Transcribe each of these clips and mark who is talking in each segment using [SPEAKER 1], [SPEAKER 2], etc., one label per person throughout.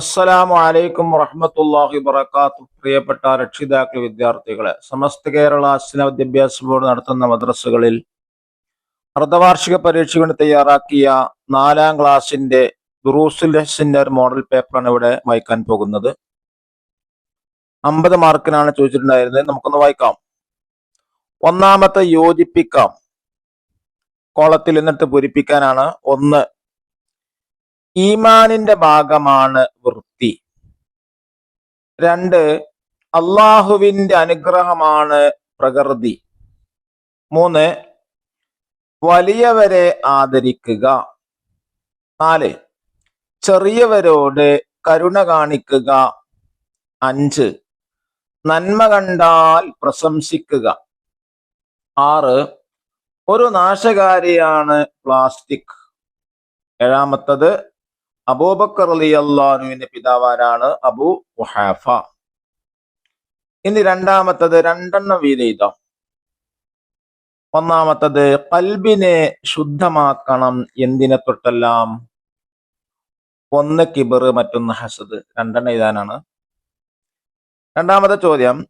[SPEAKER 1] അസ്സലാമു അലൈക്കും വറഹമത്തല്ലാഹി വബറകാതുഹു. പ്രിയപ്പെട്ട രക്ഷിതാക്കൾ വിദ്യാർത്ഥികളെ സമസ്ത കേരള അസ്ന വിദ്യാഭ്യാസ ബോർഡ് നടത്തുന്ന മദ്രസകളിൽ അർദ്ധവാർഷിക പരീക്ഷയ്ക്ക് തയ്യാറാക്കിയ നാലാം ക്ലാസിന്റെ ദുറൂസുലഹസിന്റെ ഒരു മോഡൽ പേപ്പറാണ് ഇവിടെ വായിക്കാൻ പോകുന്നത്. അമ്പത് മാർക്കിനാണ് ചോദിച്ചിട്ടുണ്ടായിരുന്നത്. നമുക്കൊന്ന് വായിക്കാം. ഒന്നാമത്തെ യോജിപ്പിക്കാം. കോളത്തിൽ എന്നിട്ട് പൂരിപ്പിക്കാനാണ് ഒന്ന് ഈമാനിന്റെ ഭാഗമാണ് വൃത്തി. രണ്ട് അള്ളാഹുവിന്റെ അനുഗ്രഹമാണ് പ്രകൃതി. മൂന്ന് വലിയവരെ ആദരിക്കുക. നാല് ചെറിയവരോട് കരുണ കാണിക്കുക. അഞ്ച് നന്മ കണ്ടാൽ പ്രശംസിക്കുക. ആറ് ഒരു നാശകാരിയാണ് പ്ലാസ്റ്റിക്. ഏഴാമത്തത് അബൂബക്കർ അലി അള്ളാഹുവിന്റെ പിതാവാരാണ് അബു ഉഹാഫ. ഇനി രണ്ടാമത്തത് രണ്ടെണ്ണം വീതം ഒന്നാമത്തത് കൽബിനെ ശുദ്ധമാക്കണം എന്തിനെ തൊട്ടെല്ലാം? ഒന്ന് കിബർ മറ്റൊന്ന് ഹസദ്. രണ്ടെണ്ണം എഴുതാനാണ്. രണ്ടാമത്തെ ചോദ്യം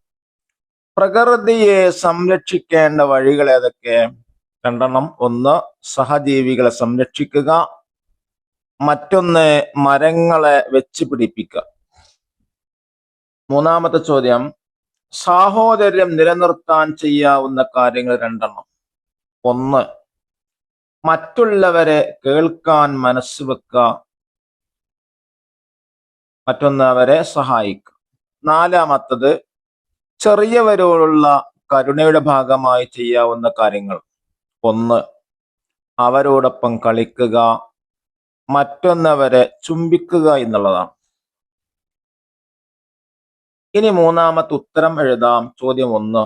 [SPEAKER 1] പ്രകൃതിയെ സംരക്ഷിക്കേണ്ട വഴികൾ ഏതൊക്കെ? രണ്ടെണ്ണം. ഒന്ന് സഹജീവികളെ സംരക്ഷിക്കുക. മറ്റൊന്ന് മരങ്ങളെ വെച്ച് പിടിപ്പിക്കുക. മൂന്നാമത്തെ ചോദ്യം സാഹോദര്യം നിലനിർത്താൻ ചെയ്യാവുന്ന കാര്യങ്ങൾ രണ്ടെണ്ണം. ഒന്ന് മറ്റുള്ളവരെ കേൾക്കാൻ മനസ്സ് വെക്കുക. മറ്റൊന്ന് അവരെ സഹായിക്കുക. നാലാമത്തത് ചെറിയവരോടുള്ള കരുണയുടെ ഭാഗമായി ചെയ്യാവുന്ന കാര്യങ്ങൾ. ഒന്ന് അവരോടൊപ്പം കളിക്കുക. മറ്റൊന്നവരെ ചുംബിക്കുക എന്നുള്ളതാണ്. ഇനി മൂന്നാമത്തെ ഉത്തരം എഴുതാം. ചോദ്യം ഒന്ന്.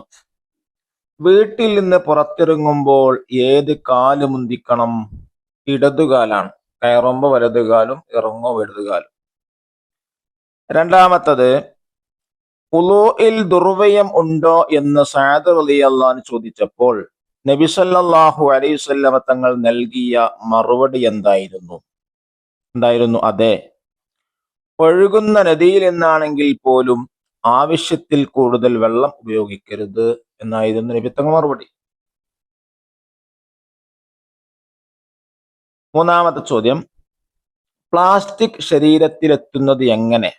[SPEAKER 1] വീട്ടിൽ നിന്ന് പുറത്തിറങ്ങുമ്പോൾ ഏത് കാൽ മുന്തിക്കണം? ഇടതുകാലാണ്. കയറുമ്പോ വലതുകാലും ഇറങ്ങോ ഇടതുകാലും രണ്ടാമത്തത് ഉലോയിൽ ദുർവയം ഉണ്ടോ എന്ന് സാദർ അലി അള്ളഹാൻ ചോദിച്ചപ്പോൾ നബിസല്ലാഹു വസല്ലമ തങ്ങൾ നൽകിയ മറുപടി എന്തായിരുന്നു? ഉണ്ടായിരുന്നു. അതെ. ഒഴുകുന്ന നദിയിൽ നിന്നാണെങ്കിൽ പോലും ആവശ്യത്തിൽ കൂടുതൽ വെള്ളം ഉപയോഗിക്കരുത് എന്നായിരുന്നു നബിത്തങ്ങൾ മറുപടി. മൂന്നാമത്തെ ചോദ്യം. പ്ലാസ്റ്റിക് ശരീരത്തിലെത്തുന്നത് എങ്ങനെ?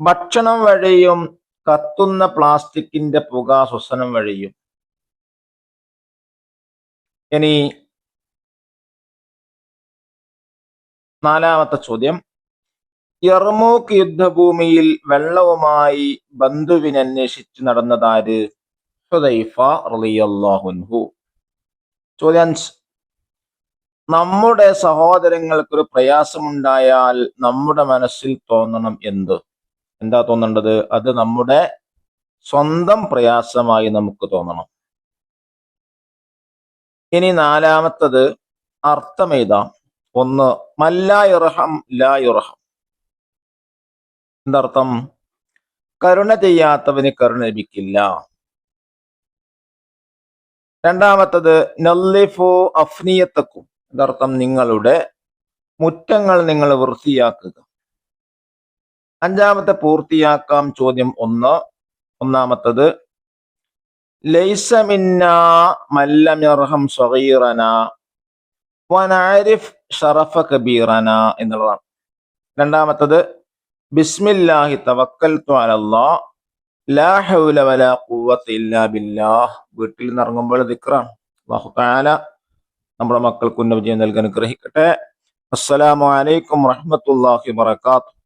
[SPEAKER 1] ഭക്ഷണം വഴിയും കത്തുന്ന പ്ലാസ്റ്റിക്കിന്റെ പുക ശ്വസനം വഴിയും. ഇനി നാലാമത്തെ ചോദ്യം. യർമൂക്ക് യുദ്ധഭൂമിയിൽ വെള്ളവുമായി ബന്ധുവിനെ അന്വേഷിച്ച് നടന്നതാര്? ഹുദൈഫ ചോദ്യം അഞ്ച്. നമ്മുടെ സഹോദരങ്ങൾക്കൊരു പ്രയാസമുണ്ടായാൽ നമ്മുടെ മനസ്സിൽ തോന്നണം എന്ത്? എന്താ തോന്നേണ്ടത്? അത് നമ്മുടെ സ്വന്തം പ്രയാസമായി നമുക്ക് തോന്നണം. ഇനി നാലാമത്തത് അർത്ഥം എഴുതാം. ഒന്ന് മല്ലായുറഹം ലായുറഹം എന്തർത്ഥം? കരുണ ചെയ്യാത്തവന് കരുണ ലഭിക്കില്ല. രണ്ടാമത്തത് നല്ലിഫോ അഫ്നിയത്തക്കും. എന്തർത്ഥം? നിങ്ങളുടെ മുറ്റങ്ങൾ നിങ്ങൾ വൃത്തിയാക്കുക. അഞ്ചാമത്തെ പൂർത്തിയാക്കാം ചോദ്യം ഒന്ന്. ഒന്നാമത്തത് ലൈസമിന്ന മല്ലമിർഹം സ്വകീറന ഷറഫ കബീറന എന്നുള്ളതാണ്. രണ്ടാമത്തത് ബിസ്മില്ലാഹി തവക്കൽ വീട്ടിൽ നിന്ന് ഇറങ്ങുമ്പോൾ ദിക്റാണ്. അല്ലാഹു തആല നമ്മുടെ മക്കൾക്ക് ഉന്നത വിജയം നൽകാൻ അനുഗ്രഹിക്കട്ടെ. അസ്സലാമു അലൈക്കും വറഹ്മത്തുള്ളാഹി വബറകാതുഹു.